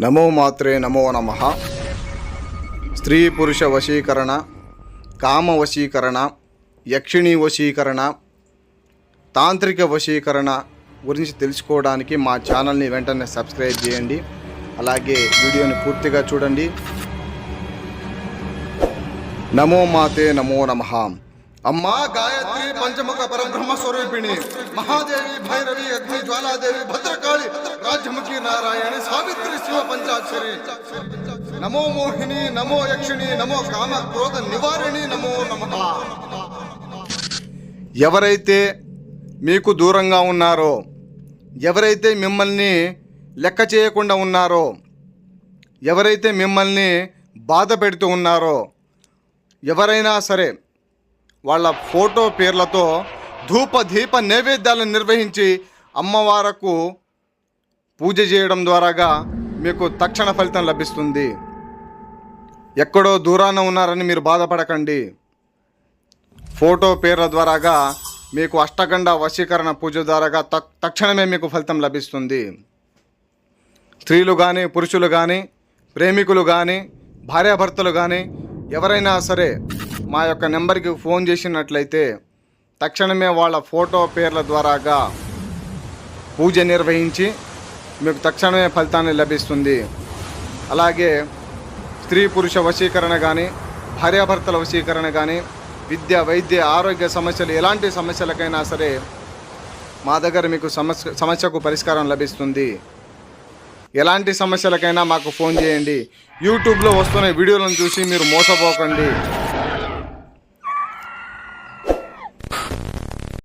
నమో మాత్రే నమో నమ. స్త్రీ పురుష వశీకరణ కామ వశీకరణ యక్షిణీ వశీకరణ తాంత్రిక వశీకరణ గురించి తెలుసుకోవడానికి మా ఛానల్ని వెంటనే సబ్స్క్రైబ్ చేయండి. అలాగే వీడియోని పూర్తిగా చూడండి. నమో మాతే నమో నమ. అమ్మా గాయత్రి పంచముఖ పరబ్రహ్మ స్వరూపిణి మహాదేవి భైరవి అగ్ని జ్వాలాదేవి భద్రకాళి రాజ్యముఖి నారాయణ సావిత్రి శివ పంచాక్షరి నమో మోహిని నమో యక్షిణి నమో కామ క్రోధ నివారిణి నమో నమ ఎవరైతే మీకు దూరంగా ఉన్నారో ఎవరైతే మిమ్మల్ని లెక్క చేయకుండా ఉన్నారో ఎవరైతే మిమ్మల్ని బాధ పెడుతూ ఉన్నారో ఎవరైనా సరే వాళ్ళ ఫోటో పేర్లతో ధూప దీప నైవేద్యాలను నిర్వహించి అమ్మవారకు పూజ చేయడం ద్వారాగా మీకు తక్షణ ఫలితం లభిస్తుంది. ఎక్కడో దూరాన ఉన్నారని మీరు బాధపడకండి. ఫోటో పేర్ల ద్వారాగా మీకు అష్టగండ వశీకరణ పూజ ద్వారాగా తక్ తక్షణమే మీకు ఫలితం లభిస్తుంది. స్త్రీలు కానీ పురుషులు కానీ ప్రేమికులు కానీ భార్యాభర్తలు కానీ ఎవరైనా సరే మా యొక్క నెంబర్కి ఫోన్ చేసినట్లయితే తక్షణమే వాళ్ళ ఫోటో పేర్ల ద్వారాగా పూజ నిర్వహించి మీకు తక్షణమే ఫలితాన్ని లభిస్తుంది. అలాగే స్త్రీ పురుష వశీకరణ కానీ భార్యాభర్తల వశీకరణ కానీ విద్య వైద్య ఆరోగ్య సమస్యలు ఎలాంటి సమస్యలకైనా సరే మా దగ్గర మీకు సమస్య సమస్యకు పరిష్కారం లభిస్తుంది. ఎలాంటి సమస్యలకైనా మాకు ఫోన్ చేయండి. యూట్యూబ్లో వస్తున్న వీడియోలను చూసి మీరు మోసపోకండి.